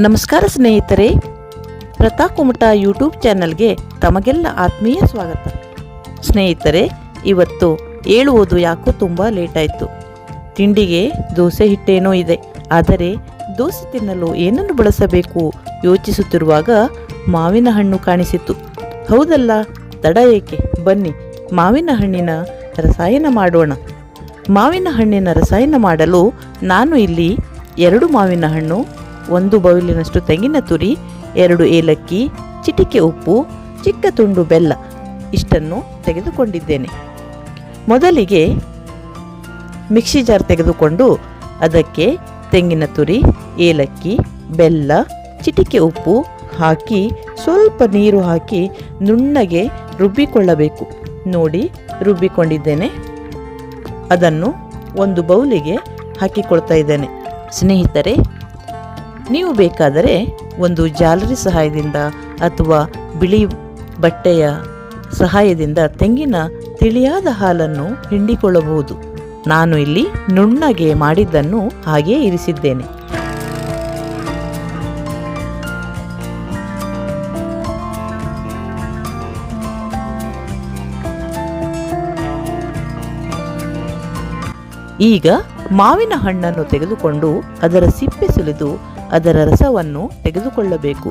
ನಮಸ್ಕಾರ ಸ್ನೇಹಿತರೆ ಪ್ರತಾಕುಮಠ ಯೂಟ್ಯೂಬ್ ಚಾನಲ್ಗೆ ತಮಗೆಲ್ಲ ಆತ್ಮೀಯ ಸ್ವಾಗತ. ಸ್ನೇಹಿತರೆ, ಇವತ್ತು ಹೇಳುವುದು ಯಾಕೋ ತುಂಬ ಲೇಟ್ ಆಯಿತು ತಿಂಡಿಗೆ ದೋಸೆ ಹಿಟ್ಟೇನೋ ಇದೆ, ಆದರೆ ದೋಸೆ ತಿನ್ನಲು ಏನನ್ನು ಬಳಸಬೇಕು ಯೋಚಿಸುತ್ತಿರುವಾಗ ಮಾವಿನ ಹಣ್ಣು ಕಾಣಿಸಿತು ಹೌದಲ್ಲ, ತಡ ಏಕೆ? ಬನ್ನಿ, ಮಾವಿನ ಹಣ್ಣಿನ ರಸಾಯನ ಮಾಡೋಣ. ಮಾವಿನ ಹಣ್ಣಿನ ರಸಾಯನ ಮಾಡಲು ನಾನು ಇಲ್ಲಿ ಎರಡು ಮಾವಿನ ಹಣ್ಣು ಒಂದು ಬೌಲಿನಷ್ಟು ತೆಂಗಿನ ತುರಿ, ಎರಡು ಏಲಕ್ಕಿ, ಚಿಟಿಕೆ ಉಪ್ಪು, ಚಿಕ್ಕ ತುಂಡು ಬೆಲ್ಲ ಇಷ್ಟನ್ನು ತೆಗೆದುಕೊಂಡಿದ್ದೇನೆ. ಮೊದಲಿಗೆ ಮಿಕ್ಸಿ ಜಾರ್ ತೆಗೆದುಕೊಂಡು ಅದಕ್ಕೆ ತೆಂಗಿನ ತುರಿ, ಏಲಕ್ಕಿ, ಬೆಲ್ಲ, ಚಿಟಿಕೆ ಉಪ್ಪು ಹಾಕಿ ಸ್ವಲ್ಪ ನೀರು ಹಾಕಿ ನುಣ್ಣಗೆ ರುಬ್ಬಿಕೊಳ್ಳಬೇಕು. ನೋಡಿ, ರುಬ್ಬಿಕೊಂಡಿದ್ದೇನೆ. ಅದನ್ನು ಒಂದು ಬೌಲಿಗೆ ಹಾಕಿಕೊಳ್ತಾ ಇದ್ದೇನೆ. ಸ್ನೇಹಿತರೆ ನೀವು ಬೇಕಾದರೆ ಒಂದು ಜಾಲರಿ ಸಹಾಯದಿಂದ ಅಥವಾ ಬಿಳಿ ಬಟ್ಟೆಯ ಸಹಾಯದಿಂದ ತೆಂಗಿನ ತಿಳಿಯಾದ ಹಾಲನ್ನು ಹಿಂಡಿಕೊಳ್ಳಬಹುದು. ನಾನು ಇಲ್ಲಿ ನುಣ್ಣಗೆ ಮಾಡಿದ್ದನ್ನು ಹಾಗೇ ಇರಿಸಿದ್ದೇನೆ. ಈಗ ಮಾವಿನ ಹಣ್ಣನ್ನು ತೆಗೆದುಕೊಂಡು ಅದರ ಸಿಪ್ಪೆ ಸುಲಿದು ಅದರ ರಸವನ್ನು ತೆಗೆದುಕೊಳ್ಳಬೇಕು.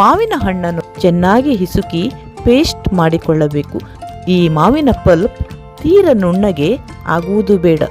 ಮಾವಿನ ಹಣ್ಣನ್ನು ಚೆನ್ನಾಗಿ ಹಿಸುಕಿ ಪೇಸ್ಟ್ ಮಾಡಿಕೊಳ್ಳಬೇಕು. ಈ ಮಾವಿನ ಪಲ್ಪ್ ತೀರ ನುಣ್ಣಗೆ ಆಗುವುದು ಬೇಡ.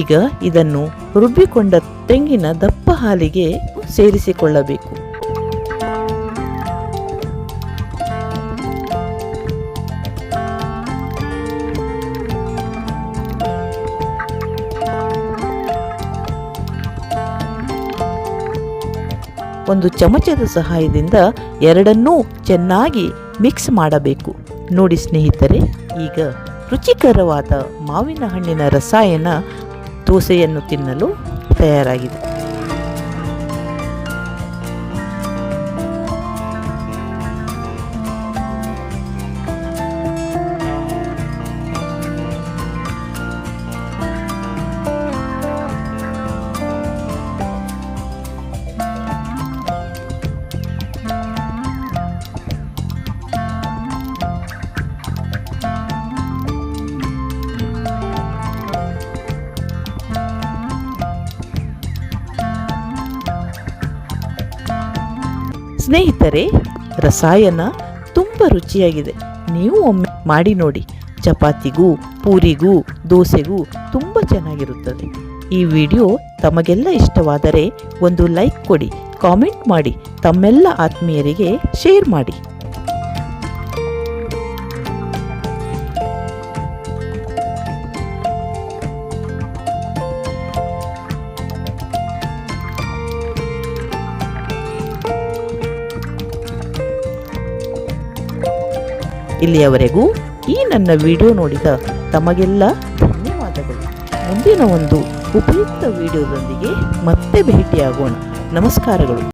ಈಗ ಇದನ್ನು ರುಬ್ಬಿಕೊಂಡ ತೆಂಗಿನ ದಪ್ಪ ಹಾಲಿಗೆ ಸೇರಿಸಿಕೊಳ್ಳಬೇಕು. ಒಂದು ಚಮಚದ ಸಹಾಯದಿಂದ ಎರಡನ್ನೂ ಚೆನ್ನಾಗಿ ಮಿಕ್ಸ್ ಮಾಡಬೇಕು. ನೋಡಿ ಸ್ನೇಹಿತರೆ, ಈಗ ರುಚಿಕರವಾದ ಮಾವಿನ ಹಣ್ಣಿನ ರಸಾಯನ ದೋಸೆಯನ್ನು ತಿನ್ನಲು ತಯಾರಾಗಿದೆ. ಸ್ನೇಹಿತರೆ, ರಸಾಯನ ತುಂಬ ರುಚಿಯಾಗಿದೆ. ನೀವು ಒಮ್ಮೆ ಮಾಡಿ ನೋಡಿ. ಚಪಾತಿಗೂ, ಪೂರಿಗೂ, ದೋಸೆಗೂ ತುಂಬ ಚೆನ್ನಾಗಿರುತ್ತದೆ. ಈ ವಿಡಿಯೋ ತಮಗೆಲ್ಲ ಇಷ್ಟವಾದರೆ ಒಂದು ಲೈಕ್ ಕೊಡಿ, ಕಾಮೆಂಟ್ ಮಾಡಿ, ತಮ್ಮೆಲ್ಲ ಆತ್ಮೀಯರಿಗೆ ಶೇರ್ ಮಾಡಿ. ಇಲ್ಲಿಯವರೆಗೂ ಈ ನನ್ನ ವಿಡಿಯೋ ನೋಡಿದ ತಮಗೆಲ್ಲ ಧನ್ಯವಾದಗಳು. ಮುಂದಿನ ಒಂದು ಉಪಯುಕ್ತ ವಿಡಿಯೋದೊಂದಿಗೆ ಮತ್ತೆ ಭೇಟಿಯಾಗೋಣ. ನಮಸ್ಕಾರಗಳು.